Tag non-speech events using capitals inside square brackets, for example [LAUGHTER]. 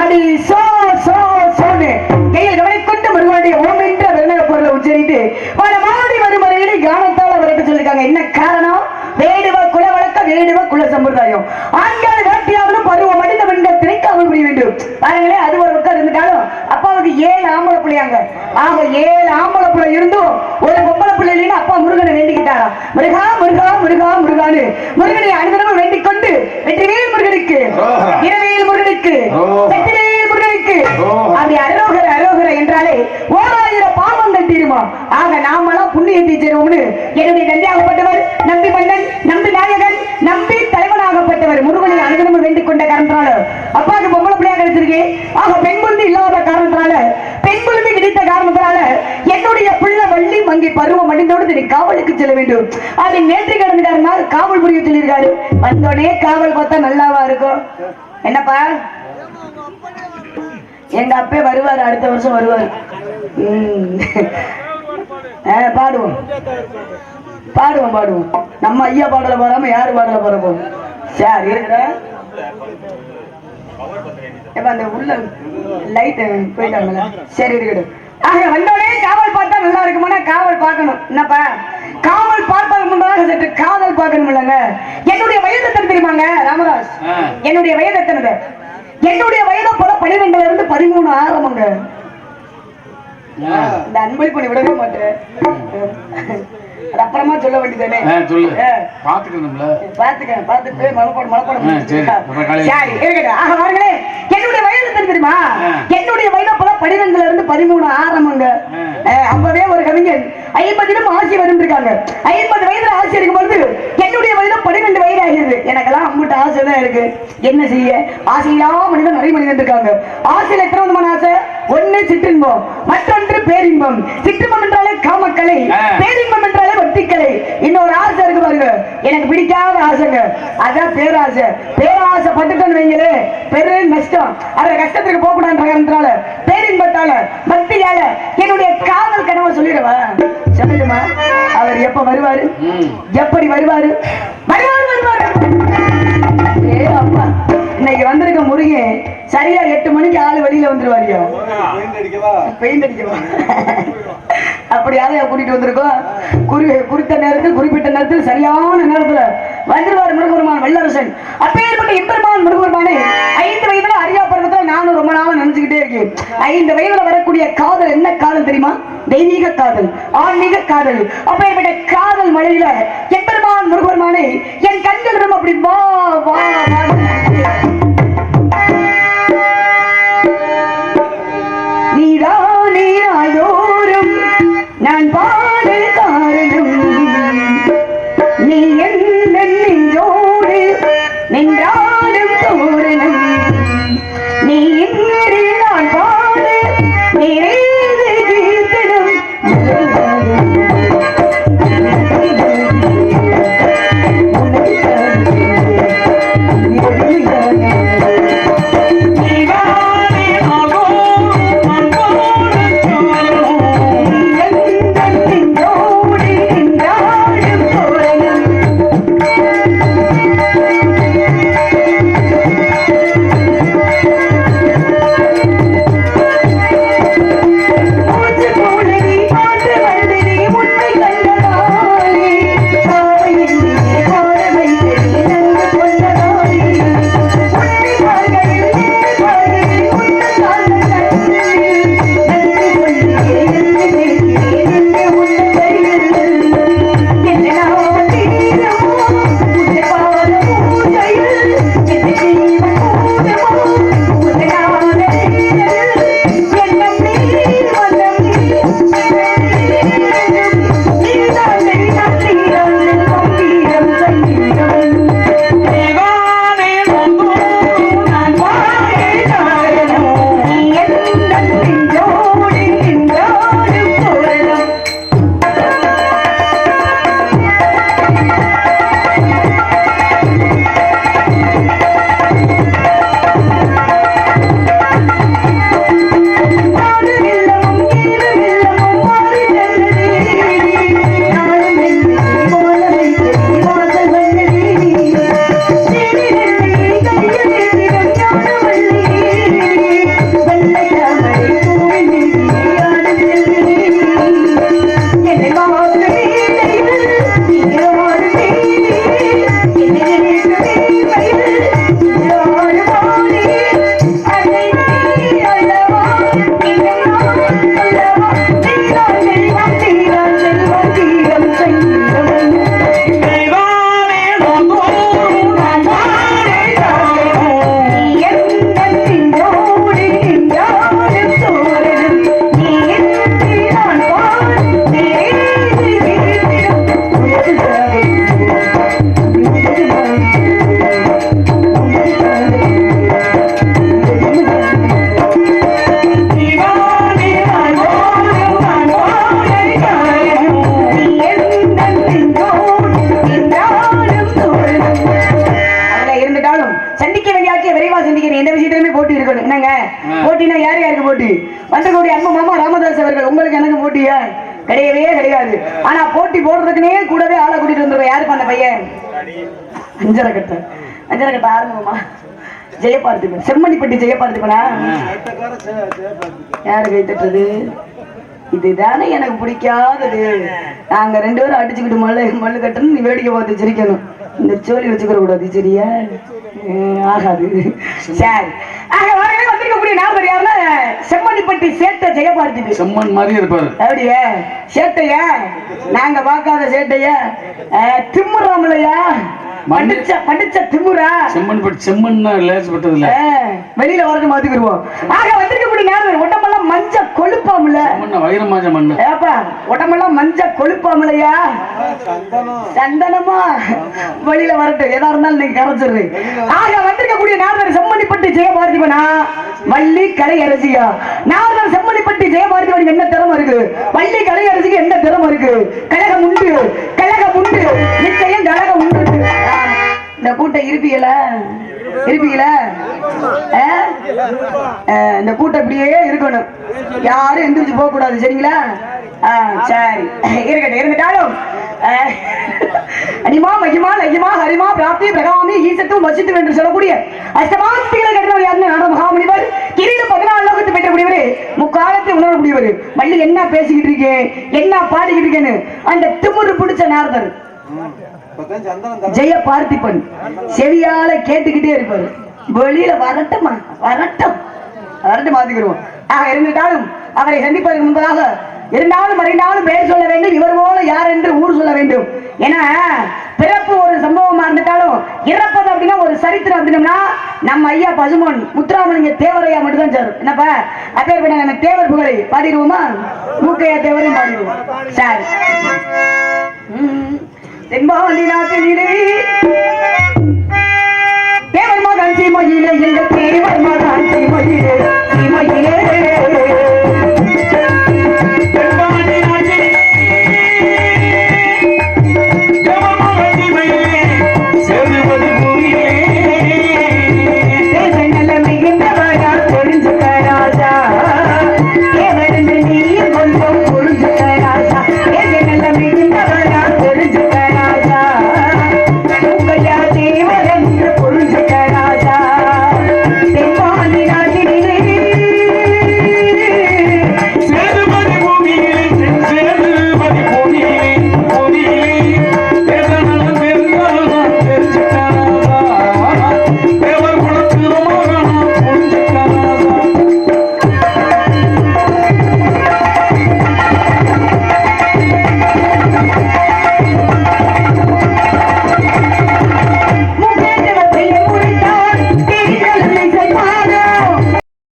அடி so so Sonu கையில் கவனிக்கொண்டு முருகனுடைய ஓம் என்ற வெள்ள பொருளை உச்சரித்து பல மாடி மறுமறையிலே கானத்தால் அவர்கிட்ட சொல்லியிருக்காங்க. என்ன காரணம்? வேடுவ குல வழக்க வேடுவ குல சம்பிரதாயம். ஆண்கள் வேட்டியாவது பருவம் மனித பெண்கள் திரைக்காமல் புரிய வேண்டும். பாருங்களேன் அது ஒரு பக்கம் இருந்துட்டாலும் அப்பாவுக்கு ஆம்பளை பிள்ளையாங்க ஆக ஏழு ஆம்பளை பிள்ளை இருந்தும் ஒரு பொம்பளை பிள்ளை இல்லைன்னு அப்பா முருகனை வேண்டிக்கிட்டாராம் முருகா முருகா முருகா முருகானு முருகனை அனுதினமும் வேண்டிக் கொண்டு வெற்றிவேல் முருகனுக்கு. இரவேல் முருகனுக்கு. வெற்றிவேல் முருகனுக்கு. அப்படி அரோகர அரோகர என்றாலே ஓராயிரம் பாவங்கள் ஆக நாமெல்லாம் புண்ணியத்தை செய்வோம்னு என்னுடைய நன்றியாகப்பட்டவர் நம்பி மன்னன் நம்பி நாயகன் நம்பி தலைவனாகப்பட்டவர் முருகனை அனுதினமும் வேண்டிக் கொண்ட காரணத்தினால அப்பாவுக்கு பொம்பளை பிள்ளையாக கிடைச்சிருக்கேன் ஆக பெண் குழந்தை இல்லாத காரணத்தினால பெண் குழந்தை கிடைத்த காரணத்தினால என்னுடைய பிள்ளை வள்ளி மங்கி பருவம் அடைந்தோடு நீ காவலுக்கு செல்ல வேண்டும். அதை நேற்று கடந்துக்காரனால் காவல் புரிய சொல்லியிருக்காரு. வந்தோடனே காவல் பார்த்தா நல்லாவா இருக்கும். என்னப்பா? எங்க அப்பே வருவார் அடுத்த வருஷம் வருவார். பாடுவோம். பாடுவோம் பாடுவோம். நம்ம ஐயா பாடல பாடாம யாரு பாடல பாட போறோம் சரி இருக்கிற அந்த உள்ள லைட் போயிட்டாங்கல்ல சரி இருக்கட்டும் ஆக வந்தோடனே காவல் பார்த்தா நல்லா இருக்குமானா காவல் பார்க்கணும். என்னப்பா? காவல் பார்ப்பதற்கு முன்னதாக சற்று காதல் பார்க்கணும் இல்லைங்க. என்னுடைய வயது எத்தனை தெரியுமாங்க ராமதாஸ். என்னுடைய வயது எத்தனை என்னுடைய வயது போல பன்னிரெண்டுல இருந்து பதிமூணு ஆரம்பங்க. இந்த அன்பளிப்பு நீ விடவே மாட்டேன். அப்புறமா சொல்ல வேண்டியதானே சொல்லு. பாத்துக்கணும்ல பாத்துக்க பாத்துட்டு மலப்போடு மலப்போடு சரி. இருக்கட்டும் ஆக வாருங்களே என்னுடைய வயது தெரியுமா. என்னுடைய வயது அப்ப பன்னிரெண்டுல இருந்து பதிமூணு ஆரம்பங்க. அப்பவே ஒரு கவிஞன். ஐம்பதிலும் ஆசி வந்திருக்காங்க. ஐம்பது வயதுல ஆசை இருக்கும் பொழுது என்னுடைய வயது பன்னிரெண்டு வயது ஆகிறது எனக்கெல்லாம் அம்புட்டு ஆசை தான் இருக்கு. என்ன செய்ய? ஆசையில்லா மனிதன் நிறைய மனிதன் இருக்காங்க ஆசையில் எத்தனை விதமான ஆசை? ஒண்ணு சிற்றின்பம். மற்றொன்று பேரின்பம். சிற்றின்பம் என்றாலே காமக்கலை. பேரின்பம் என்றாலே பக்திக்கலை இன்னொரு ஆசை இருக்கு பாருங்க. எனக்கு பிடிக்காத ஆசைங்க. அதான் பேராசை. பேராசை பட்டுட்டோன்னு வைங்களே பெரு நஷ்டம். அந்த கஷ்டத்துக்கு போக கூடாதுன்ற காரணத்தினால பேரின்பத்தால பக்தியால என்னுடைய காதல் கனவை சொல்லிடுவா. சொல்லட்டுமா? அவர் எப்ப வருவாரு? எப்படி வருவாரு? வருவாரு வருவாரு. ஏ அப்பா இன்னைக்கு வந்திருக்க முருகன் சரியா எட்டு மணிக்கு ஆளு வெளியில வந்துருவாரியா? பெயிண்ட் அடிக்கவா? அப்படியாவது கூட்டிட்டு வந்திருக்கோம்? குறி குறித்த நேரத்தில் குறிப்பிட்ட நேரத்தில் சரியான நேரத்துல வந்துருவார் முருகபெருமான் வல்லரசன். அப்பேற்பட்ட எம்பெருமான் முருகபெருமானே ஐந்து வயதுல அரியா பருவத்துல நானும் ரொம்ப நாளா நினைச்சுக்கிட்டே இருக்கேன். ஐந்து வயதுல வரக்கூடிய காதல் என்ன காதல் தெரியுமா? தெய்வீக காதல் ஆன்மீக காதல். அப்பேற்பட்ட காதல் மழையில எம்பெருமான் முருகபெருமானே என் கண்களிடம் அப்படி வா வா வா போட்டியா கிடையவே கிடையாது. ஆனா போட்டி போடுறதுக்குனே கூடவே ஆளை கூட்டிட்டு வந்துருவேன் யாருக்கு அந்த பையன்? அஞ்சரை கட்ட அஞ்சரை கட்ட ஆரம்பமா ஜெயபார்த்திபன் செம்மணிப்பட்டி ஜெயபார்த்திபனா யாரு கை தட்டுறது? இதுதானே எனக்கு பிடிக்காதது. நாங்க ரெண்டு பேரும் அடிச்சுக்கிட்டு மல்லு மல்லு கட்டணும் நீ வேடிக்கை பார்த்து சிரிக்கணும். இந்த சோழி வச்சுக்கிற கூடாது சரியா ஆகாது. சரி. ஆக வரவே வந்திருக்கக்கூடிய நான் யாருன்னா செம்மணிப்பட்டி சேட்டை ஜெயபார்த்திபன் செம்மன் மாதிரி இருப்பாரு. அப்படியே சேட்டையா நாங்க பார்க்காத சேட்டையா அஹ், திமிராமலையா படிச்ச படிச்ச திமுறா செம்மன் பட்டு செம்மன்னா லேசப்பட்டது இல்ல வெளியில வரது மாத்திக்கிடுவோம். ஆக வந்திருக்கக்கூடிய நேரம் உடம்பெல்லாம் மஞ்ச கொழுப்பாமல. செம்மண்ண வைரமாஞ்ச மண்ணு. ஏப்பா உடம்பெல்லாம் மஞ்ச கொழுப்பாமலையா? சந்தனமா? வெளியில வரட்டும் எதா இருந்தாலும் நீங்க கரைச்சிடுறீ ஆக வந்திருக்கக்கூடிய நாரதர் செம்மணிப்பட்டி ஜெயபாரதிபனா வள்ளி கலை அரசியா நாரதர் செம்மணிப்பட்டி ஜெயபாரதி என்ன திறமை இருக்கு? வள்ளி கலை அரசிக்கு என்ன திறமை இருக்கு? கழகம் உண்டு கழகம் உண்டு நிச்சயம் கழகம் உண்டு. இந்த கூட்டம் இருப்பீங்களா இருப்பீங்களா இந்த கூட்டம் இப்படியே இருக்கணும். யாரும் எந்திரிச்சு போக கூடாது சரிங்களா சரி. [LAUGHS] இருக்கட்டும் இருந்துட்டாலும் அனிமா மகிமா லகிமா ஹரிமா பிராப்தி பிரகாமி ஈசத்தும் வசித்தும் என்று சொல்லக்கூடிய அஷ்டமாஸ்திகளை கட்டினவர் யாருன்னு? நாட மகாமுனிவர். கிரீட பதினாலு லோகத்தை பெற்றக்கூடியவர் முக்காலத்தை உணரக்கூடியவர் மல்லி என்ன பேசிக்கிட்டு இருக்கேன் என்ன பாடிக்கிட்டு இருக்கேன்னு? அந்த திமுரு பிடிச்ச நாரதர். ஜெய பார்த்திபன். செவியால கேட்டுக்கிட்டே இருப்பாரு. வெளியில வரட்டமா வரட்டம். வரட்டும் மாத்திக்கிறோம் ஆக இருந்துட்டாலும் அவரை சந்திப்பதற்கு முன்பதாக இருந்தாலும் மறைந்தாலும் பெயர் சொல்ல வேண்டும் இவர் போல யார் என்று ஊர் சொல்ல வேண்டும். ஏன்னா பிறப்பு ஒரு சம்பவமா இருந்துட்டாலும் இறப்பது அப்படின்னா ஒரு சரித்திரம் அப்படின்னம்னா நம்ம ஐயா பசுமன் முத்துராமலிங்க தேவரையா மட்டும்தான் சார். என்னப்பா? அப்பேற்பட்ட நம்ம தேவர் புகழை பாடிடுவோமா? மூக்கையா தேவரையும் பாடிடுவோம். சார். தென்பாண்டி நாட்டிலே தேவர் மகன் சீமையிலே எங்கள் தேவர் மகன்